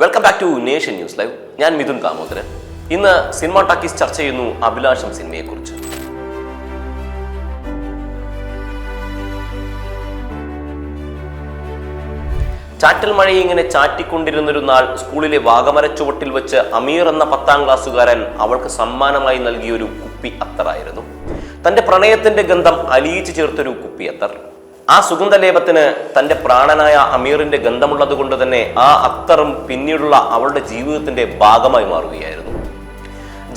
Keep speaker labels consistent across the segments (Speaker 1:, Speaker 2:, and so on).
Speaker 1: Welcome back to nation news live ഞാൻ മിഥുൻ കാമോദരൻ. ഇന്ന് cinema talkies ചർച്ച ചെയ്യുന്നു അഭിലാഷം സിനിമയെക്കുറിച്ച്. ചാറ്റൽ മഴയെ ഇങ്ങനെ ചാറ്റിക്കൊണ്ടിരുന്നൊരു നാൾ സ്കൂളിലെ വാഗമരച്ചുവട്ടിൽ വെച്ച് അമീർ എന്ന പത്താം ക്ലാസ്സുകാരൻ അവൾക്ക് സമ്മാനമായി നൽകിയൊരു കുപ്പി അത്തറായിരുന്നു. തന്റെ പ്രണയത്തിന്റെ ഗന്ധം അലിയിച്ചു ചേർത്തൊരു കുപ്പി അത്തർ. ആ സുഗന്ധലേപത്തിന് തന്റെ പ്രാണനായ അമീറിന്റെ ഗന്ധമുള്ളത് കൊണ്ട് തന്നെ ആ അത്തറും പിന്നീടുള്ള അവളുടെ ജീവിതത്തിന്റെ ഭാഗമായി മാറുകയായിരുന്നു.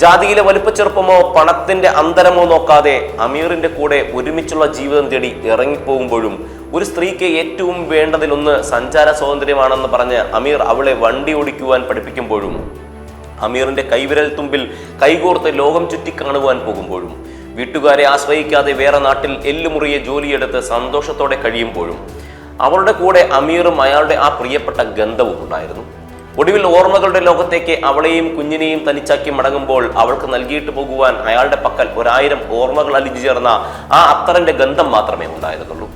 Speaker 1: ജാതിയിലെ വലുപ്പച്ചെറുപ്പമോ പണത്തിന്റെ അന്തരമോ നോക്കാതെ അമീറിന്റെ കൂടെ ഒരുമിച്ചുള്ള ജീവിതം തേടി ഇറങ്ങിപ്പോകുമ്പോഴും ഒരു സ്ത്രീക്ക് ഏറ്റവും വേണ്ടതിലൊന്ന് സഞ്ചാര സ്വാതന്ത്ര്യമാണെന്ന് പറഞ്ഞ് അമീർ അവളെ വണ്ടി ഓടിക്കുവാൻ പഠിപ്പിക്കുമ്പോഴും അമീറിന്റെ കൈവിരൽ തുമ്പിൽ കൈകോർത്ത് ലോകം ചുറ്റി കാണുവാൻ പോകുമ്പോഴും വീട്ടുകാരെ ആശ്രയിക്കാതെ വേറെ നാട്ടിൽ എല്ലുമുറിയെ ജോലിയെടുത്ത് സന്തോഷത്തോടെ കഴിയുമ്പോഴും അവളുടെ കൂടെ അമീറും അയാളുടെ ആ പ്രിയപ്പെട്ട ഗന്ധവും ഉണ്ടായിരുന്നു. ഒടുവിൽ ഓർമ്മകളുടെ ലോകത്തേക്ക് അവളെയും കുഞ്ഞിനെയും തനിച്ചാക്കി മടങ്ങുമ്പോൾ അവൾക്ക് നൽകിയിട്ട് പോകുവാൻ അയാളുടെ പക്കൽ ഒരായിരം ഓർമ്മകൾ അലിഞ്ഞു ചേർന്ന ആ അത്തറിന്റെ ഗന്ധം മാത്രമേ ഉണ്ടായിരുന്നുള്ളൂ.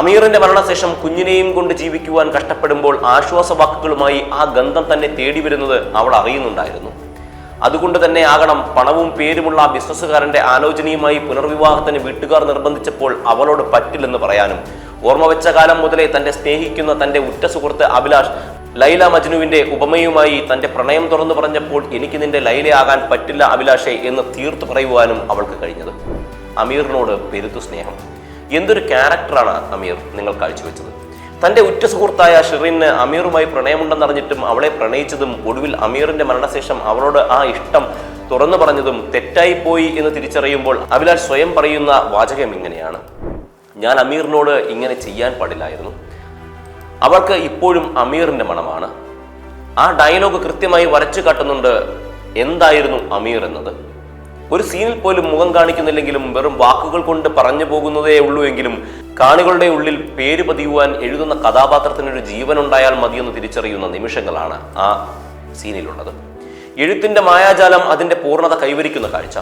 Speaker 1: അമീറിന്റെ മരണശേഷം കുഞ്ഞിനെയും കൊണ്ട് ജീവിക്കുവാൻ കഷ്ടപ്പെടുമ്പോൾ ആശ്വാസവാക്കുകളുമായി ആ ഗന്ധം തന്നെ തേടി വരുന്നത് അവൾ അറിയുന്നുണ്ടായിരുന്നു. അതുകൊണ്ട് തന്നെ ആകണം പണവും പേരുമുള്ള ബിസിനസ്സുകാരന്റെ ആലോചനയുമായി പുനർവിവാഹത്തിന് വീട്ടുകാർ നിർബന്ധിച്ചപ്പോൾ അവളോട് പറ്റില്ലെന്ന് പറയാനും. ഓർമ്മ വെച്ച കാലം മുതലേ തന്റെ സ്നേഹിക്കുന്ന തന്റെ ഉറ്റ സുഹൃത്ത് അഭിലാഷ് ലൈല മജ്നുവിന്റെ ഉപമയുമായി തന്റെ പ്രണയം തുറന്നു പറഞ്ഞപ്പോൾ എനിക്ക് നിന്റെ ലൈലയാകാൻ പറ്റില്ല അഭിലാഷെ എന്ന് തീർത്തു പറയുവാനും അവൾക്ക് കഴിഞ്ഞത്. അമീറിനോട് പെരുത്തു സ്നേഹം. എന്തൊരു ക്യാരക്ടറാണ് അമീർ നിങ്ങൾ കാഴ്ചവെച്ചത്? തന്റെ ഉറ്റ സുഹൃത്തായ ഷിറിന് അമീറുമായി പ്രണയമുണ്ടെന്ന് അറിഞ്ഞിട്ടും അവളെ പ്രണയിച്ചതും ഒടുവിൽ അമീറിന്റെ മരണശേഷം അവളോട് ആ ഇഷ്ടം തുറന്നു പറഞ്ഞതും തെറ്റായി പോയി എന്ന് തിരിച്ചറിയുമ്പോൾ അഭിലാഷ് സ്വയം പറയുന്ന വാചകം ഇങ്ങനെയാണ്. ഞാൻ അമീറിനോട് ഇങ്ങനെ ചെയ്യാൻ പാടില്ലായിരുന്നു. അവർക്ക് ഇപ്പോഴും അമീറിന്റെ മണമാണ്. ആ ഡയലോഗ് കൃത്യമായി വരച്ചു കാട്ടുന്നുണ്ട് എന്തായിരുന്നു അമീർ എന്നത്. ഒരു സീനിൽ പോലും മുഖം കാണിക്കുന്നില്ലെങ്കിലും വെറും വാക്കുകൾ കൊണ്ട് പറഞ്ഞു പോകുന്നതേ ഉള്ളൂ എങ്കിലും കാണികളുടെ ഉള്ളിൽ പേര് പതിയുവാൻ എഴുതുന്ന കഥാപാത്രത്തിനൊരു ജീവനുണ്ടായാൽ മതിയെന്ന് തിരിച്ചറിയുന്ന നിമിഷങ്ങളാണ് ആ സീനിലുള്ളത്. എഴുത്തിന്റെ മായാജാലം അതിന്റെ പൂർണത കൈവരിക്കുന്ന കാഴ്ച.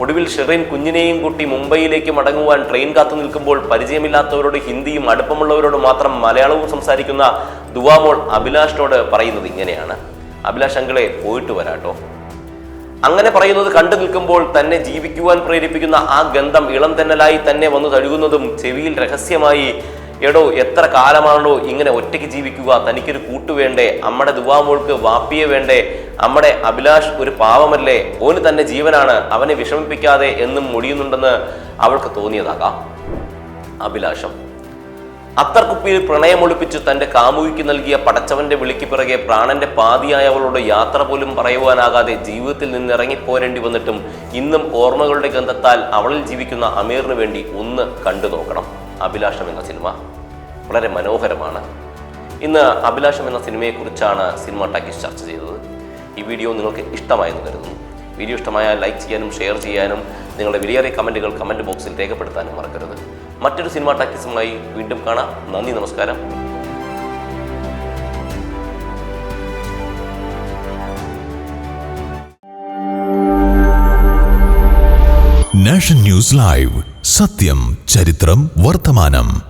Speaker 1: ഒടുവിൽ ഷെറിൻ കുഞ്ഞിനെയും കൂട്ടി മുംബൈയിലേക്ക് മടങ്ങുവാൻ ട്രെയിൻ കാത്തു നിൽക്കുമ്പോൾ പരിചയമില്ലാത്തവരോട് ഹിന്ദിയും അടുപ്പമുള്ളവരോട് മാത്രം മലയാളവും സംസാരിക്കുന്ന ദുവാമോൾ അഭിലാഷിനോട് പറയുന്നത് ഇങ്ങനെയാണ്. അഭിലാഷ് അങ്കിളെ പോയിട്ട് വരാട്ടോ. അങ്ങനെ പറയുന്നത് കണ്ടു നിൽക്കുമ്പോൾ തന്നെ ജീവിക്കുവാൻ പ്രേരിപ്പിക്കുന്ന ആ ഗന്ധം ഇളം തന്നലായി തന്നെ വന്നു തഴുകുന്നതും ചെവിയിൽ രഹസ്യമായി എടോ എത്ര കാലമാണോ ഇങ്ങനെ ഒറ്റയ്ക്ക് ജീവിക്കുക തനിക്കൊരു കൂട്ടുവേണ്ടേ അമ്മയുടെ ദുവാമോൾക്ക് വാപ്പിയെ വേണ്ടേ അമ്മയുടെ അഭിലാഷ് ഒരു പാവമല്ലേ ഓന് തന്നെ ജീവനാണ് അവനെ വിഷമിപ്പിക്കാതെ എന്നും മുടിയുന്നുണ്ടെന്ന് അവൾക്ക് തോന്നിയതാകാം. അഭിലാഷം. അത്തർക്കുപ്പിയിൽ പ്രണയമൊളിപ്പിച്ച് തന്റെ കാമുകിക്ക് നൽകിയ പടച്ചവന്റെ വിളിക്ക് പിറകെ പ്രാണന്റെ പാതിയായവളോട് യാത്ര പോലും പറയുവാനാകാതെ ജീവിതത്തിൽ നിന്ന് ഇറങ്ങിപ്പോരേണ്ടി വന്നിട്ടും ഇന്നും ഓർമ്മകളുടെ ഗന്ധത്താൽ അവളിൽ ജീവിക്കുന്ന അമീറിന് വേണ്ടി ഒന്ന് കണ്ടു നോക്കണം. അഭിലാഷം എന്ന സിനിമ വളരെ മനോഹരമാണ്. ഇന്ന് അഭിലാഷം എന്ന സിനിമയെക്കുറിച്ചാണ് സിനിമ ടാക്കീസ് ചർച്ച ചെയ്തത്. ഈ വീഡിയോ നിങ്ങൾക്ക് ഇഷ്ടമായെന്ന് കരുതുന്നു. വീഡിയോ ഇഷ്ടമായാൽ ലൈക്ക് ചെയ്യാനും ഷെയർ ചെയ്യാനും നിങ്ങളുടെ വിലയേറിയ കമന്റുകൾ കമന്റ് ബോക്സിൽ രേഖപ്പെടുത്താനും മറക്കരുത്. മറ്റൊരു സിനിമ ടാക്കീസുമായി വീണ്ടും കാണാം. നന്ദി നമസ്കാരം.
Speaker 2: നാഷൻ ന്യൂസ് ലൈവ് സത്യം ചരിത്രം വർത്തമാനം